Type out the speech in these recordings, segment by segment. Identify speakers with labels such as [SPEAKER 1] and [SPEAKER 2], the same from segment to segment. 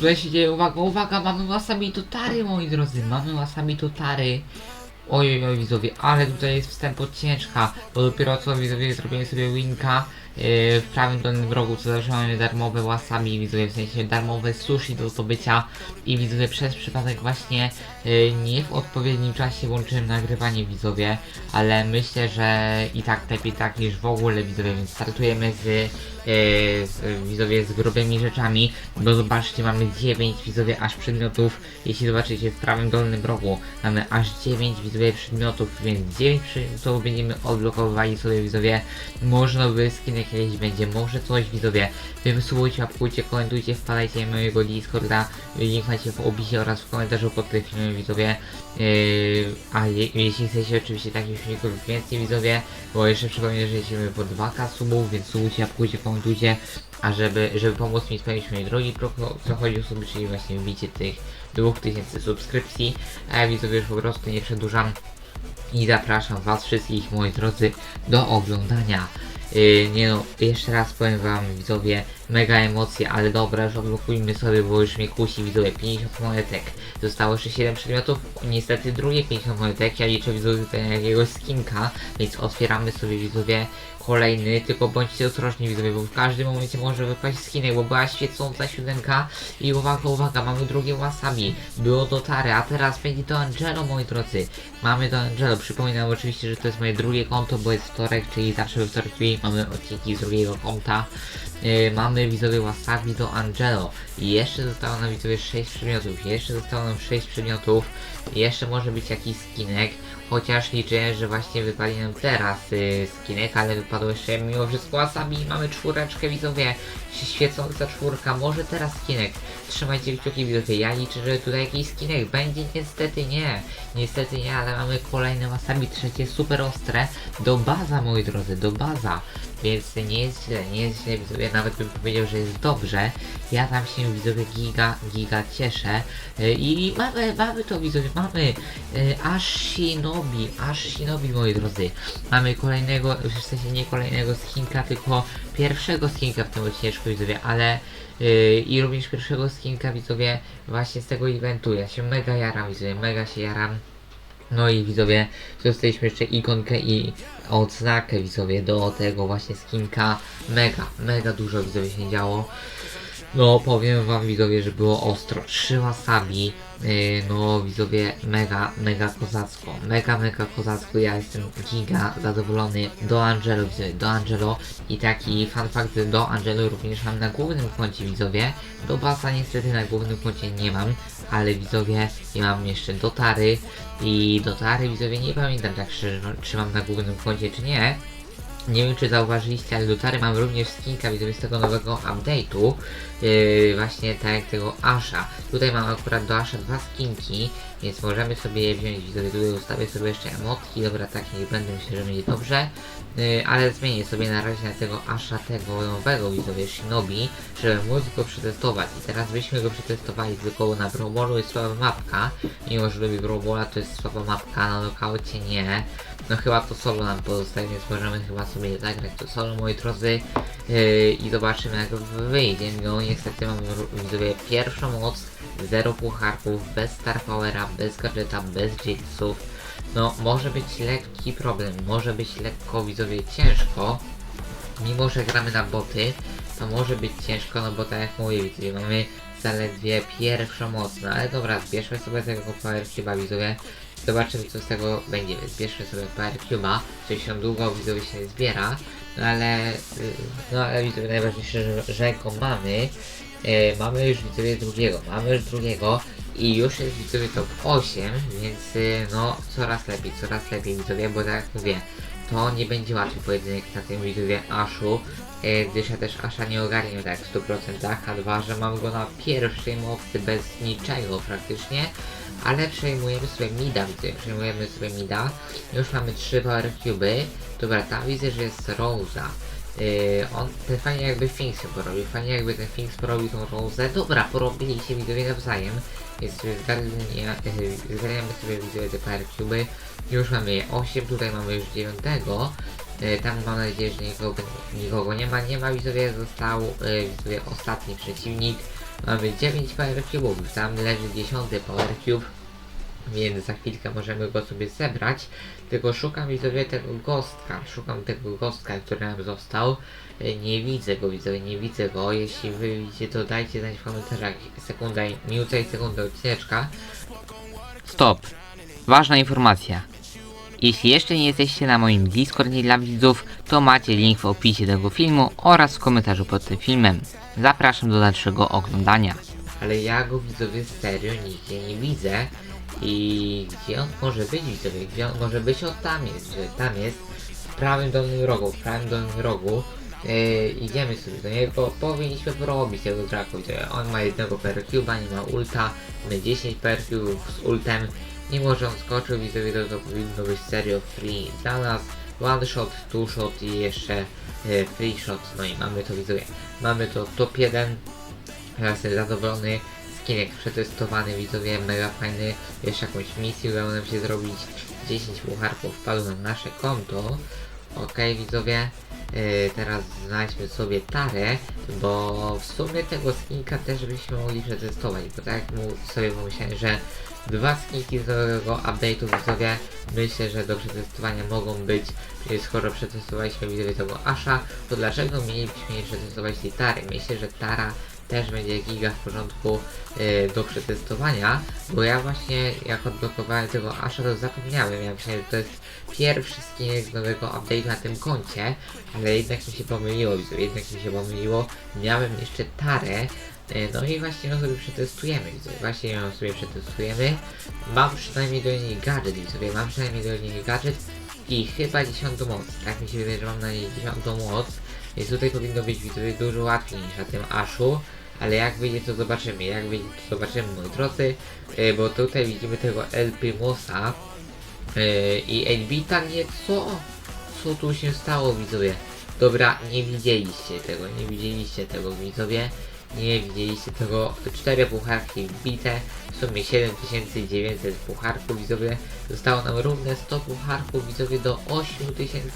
[SPEAKER 1] Co się dzieje? Uwaga, uwaga, mamy wasabi totary, moi drodzy, mamy wasabi totary. Oj, oj, widzowie, ale tutaj jest wstęp od ciężka, bo dopiero co widzowie zrobiłem sobie winka w prawym dolnym rogu, co mamy darmowe wasabi, widzowie, w sensie darmowe sushi do zdobycia i widzowie przez przypadek właśnie yy, nie w odpowiednim czasie włączyłem nagrywanie widzowie, ale myślę, że i tak lepiej tak niż w ogóle widzowie, więc startujemy z, yy, z widzowie z grubymi rzeczami, bo zobaczcie, mamy 9 widzowie aż przedmiotów, jeśli zobaczycie w prawym dolnym rogu, mamy aż 9 widzowie przedmiotów, więc 9 przedmiotów będziemy odblokowywali sobie widzowie, może nowy skinek jakiś będzie, może coś widzowie, wy subujcie, łapkujcie, komentujcie, wpadajcie na mojego Discorda, link macie w opisie oraz w komentarzu pod tym filmem widzowie, yy, a je, jeśli chcecie oczywiście takich filmików więcej widzowie, bo jeszcze przypomnę, że jesteśmy po 2k subów, więc subujcie, łapkujcie, komentujcie, a żeby, żeby pomóc mi spełnić moje drogi, co chodzi o suby, czyli właśnie wbicie tych 2000 subskrypcji, a ja widzowie już po prostu nie przedłużam i zapraszam was wszystkich, moi drodzy, do oglądania. Yy, nie no, jeszcze raz powiem wam widzowie, mega emocje, ale dobra, już odblokujmy sobie, bo już mnie kusi widzowie, 50 monetek. Zostało jeszcze 7 przedmiotów, niestety drugie 50 monetek, ja liczę widzowie tutaj jakiegoś skinka, więc otwieramy sobie widzowie kolejny, tylko bądźcie ostrożni widzowie, bo w każdym momencie może wypaść skinek, bo była świecąca siódemka i uwaga, uwaga, mamy drugie wasabi, było dotary, a teraz będzie to Angelo moi drodzy, mamy do Angelo, przypominam oczywiście, że to jest moje drugie konto, bo jest wtorek, czyli zawsze we wtorki mamy odcinki z drugiego konta, Yy, mamy widzowie wasabi do Angelo. I jeszcze zostało nam widzowie 6 przedmiotów, jeszcze zostało nam 6 przedmiotów, jeszcze może być jakiś skinek, chociaż liczę, że właśnie wypali nam teraz yy, skinek, ale wypadło jeszcze mimo wszystko wasabi. I mamy czwóreczkę widzowie, świecąca czwórka, może teraz skinek, trzymajcie kciuki widzowie, ja liczę, że tutaj jakiś skinek będzie, niestety nie, niestety nie, ale mamy kolejne wasabi, trzecie super ostre, do baza moi drodzy, do baza, więc nie jest źle, nie jest źle widzowie, nawet bym powiedział, że jest dobrze. Ja tam się widzowie giga, giga cieszę. Yy, I mamy, mamy to widzowie, mamy yy, aż Shinobi, aż Shinobi moi drodzy. Mamy kolejnego, w sensie nie kolejnego skinka, tylko pierwszego skinka w tym odcinku widzowie, ale yy, i również pierwszego skinka widzowie właśnie z tego eventu. Ja się mega jaram widzowie, mega się jaram. No i widzowie, dostaliśmy jeszcze ikonkę i odznakę widzowie do tego właśnie skinka. Mega, mega dużo widzowie się działo. No powiem wam widzowie, że było ostro. Trzy wasabi, yy, no widzowie mega, mega kozacko. Mega, mega kozacko. Ja jestem giga zadowolony. Do Angelo widzowie, do Angelo. I taki fun fact, do Angelo również mam na głównym koncie widzowie. Do Basa niestety na głównym koncie nie mam. Ale widzowie, ja mam jeszcze dotary. I dotary widzowie nie pamiętam tak szczerze, no, czy mam na głównym koncie czy nie. Nie wiem czy zauważyliście, ale do Tary mam również skinka widzowie z tego nowego update'u yy, Właśnie tak jak tego Asha. Tutaj mam akurat do Asha dwa skinki Więc możemy sobie je wziąć. Widzowie Tutaj ustawię sobie jeszcze emotki. Dobra tak niech będę, myślę, że będzie dobrze. Yy, Ale zmienię sobie na razie na tego Asha tego nowego widzowie Shinobi Żeby móc go przetestować. I teraz byśmy go przetestowali tylko na Bromolu jest słaba mapka. Mimo że lubię Bromola to jest słaba mapka Na lokaucie nie no chyba to solo nam pozostaje, więc możemy chyba sobie zagrać to solo, moi drodzy. Yy, I zobaczymy jak wyjdzie. No niestety mamy widzowie pierwszą moc, zero pucharków, bez Star Powera, bez gadżeta, bez jitsów. No może być lekki problem, może być lekko widzowie ciężko. Mimo, że gramy na boty, to może być ciężko, no bo tak jak mówię, widzowie, mamy zaledwie pierwszą moc, no ale dobra, zbierzmy sobie tego Power Cube'a, widzowie. Zobaczymy co z tego będzie, więc bierzmy sobie Power Cube'a, czyli się długo widzowie się zbiera, no ale, y, no ale widzowie najważniejsze, że, że go mamy. E, mamy już widzowie drugiego, mamy już drugiego i już jest widzowie top 8, więc y, no coraz lepiej, coraz lepiej widzowie, bo tak jak mówię, to nie będzie łatwy pojedynek na tym widzowie Ashu, e, gdyż ja też Asha nie ogarnię tak w 100%, a dwa, że mam go na pierwszej mocy bez niczego praktycznie, ale przejmujemy sobie mida, widzę, przejmujemy sobie mida, już mamy trzy power cube'y, dobra, tam widzę, że jest Rosa, Yy, on ten fajnie jakby Finks porobił, fajnie jakby ten Finks porobił tą Rosę. Dobra, porobili się widzowie nawzajem, więc yy, zgarniamy sobie widzowie te Power Cube'y. Już mamy je 8, tutaj mamy już 9. E, Tam mam nadzieję, że nikogo, nikogo nie ma. Nie ma widzowie, został e, widzowie ostatni przeciwnik. Mamy 9 Power Cube'ów, tam leży 10 Power Cube. Więc za chwilkę możemy go sobie zebrać. Tylko szukam widzowie tego gostka. Szukam tego gostka, który nam został. E, Nie widzę go widzowie, nie widzę go. Jeśli wy widzicie to dajcie znać w komentarzach. Sekunda, i- minuta i sekunda odcineczka.
[SPEAKER 2] Stop. Ważna informacja. Jeśli jeszcze nie jesteście na moim Discordzie dla widzów, to macie link w opisie tego filmu oraz w komentarzu pod tym filmem. Zapraszam do dalszego oglądania.
[SPEAKER 1] ale ja go widzowie serio nigdzie nie widzę. I gdzie on może być widzowie? Gdzie on może być? O tam jest, że tam jest. W prawym dolnym rogu, w prawym dolnym rogu. Yy, idziemy sobie do niego, powinniśmy porobić tego Draco. widzowie. On ma jednego percuba, nie ma ulta, my 10 percubów z ultem. Nie może on skoczył widzowie, to, to powinno być serio free dla nas. One shot, two shot i jeszcze yy, free shot. No i mamy to widzowie. Mamy to top 1 ja jestem zadowolony. Skinek przetestowany, widzowie, mega fajny. Jeszcze jakąś misję udało nam się zrobić. 10 pucharków wpadło na nasze konto. Okej, widzowie. Yy, teraz znajdźmy sobie tarę, bo w sumie tego skinka też byśmy mogli przetestować, bo tak jak sobie pomyślałem, że dwa skinki z nowego update'u widzowie myślę, że do przetestowania mogą być, czyli skoro przetestowaliśmy widzowie tego Asha, to dlaczego mielibyśmy nie przetestować tej Tary? Myślę, że Tara też będzie giga w porządku yy, do przetestowania, bo ja właśnie jak odblokowałem tego Asha to zapomniałem, ja myślałem, że to jest pierwszy skinek z nowego update'u na tym koncie, ale jednak mi się pomyliło, jednak mi się pomyliło, miałem jeszcze Tarę, yy, no i właśnie ją sobie przetestujemy, widzowie, właśnie ją sobie przetestujemy, mam przynajmniej do niej gadżet, widzowie, mam przynajmniej do niej gadżet i chyba dziesiątą moc, tak mi się wydaje, że mam na niej dziesiątą moc, więc tutaj powinno być widzowie dużo łatwiej niż na tym Ashu, ale jak wyjdzie to zobaczymy, jak wyjdzie to zobaczymy moi drodzy, yy, bo tutaj widzimy tego El Primosa yy, i Elbita nieco, co tu się stało widzowie, dobra, nie widzieliście tego, nie widzieliście tego widzowie, nie widzieliście tego, cztery pucharki wbite, w sumie 7900 pucharków widzowie, zostało nam równe 100 pucharków widzowie do 8000,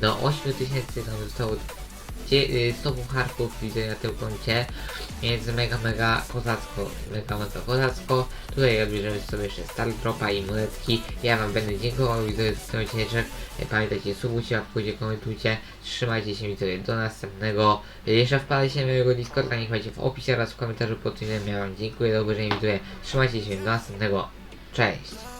[SPEAKER 1] do 8000 nam zostało dzie- y, 100 pucharków widzę na tym koncie, więc mega mega kozacko, mega mega kozacko. Tutaj odbierzemy sobie jeszcze Star Dropa i monetki. Ja wam będę dziękował widzowie za ten odcinek. Pamiętajcie, subujcie, łapkujcie, komentujcie, trzymajcie się widzowie do następnego. Jeszcze wpadajcie na mojego Discorda, niech macie w opisie oraz w komentarzu pod filmem. Ja wam dziękuję za obejrzenie widzowie. Trzymajcie się do następnego. Cześć!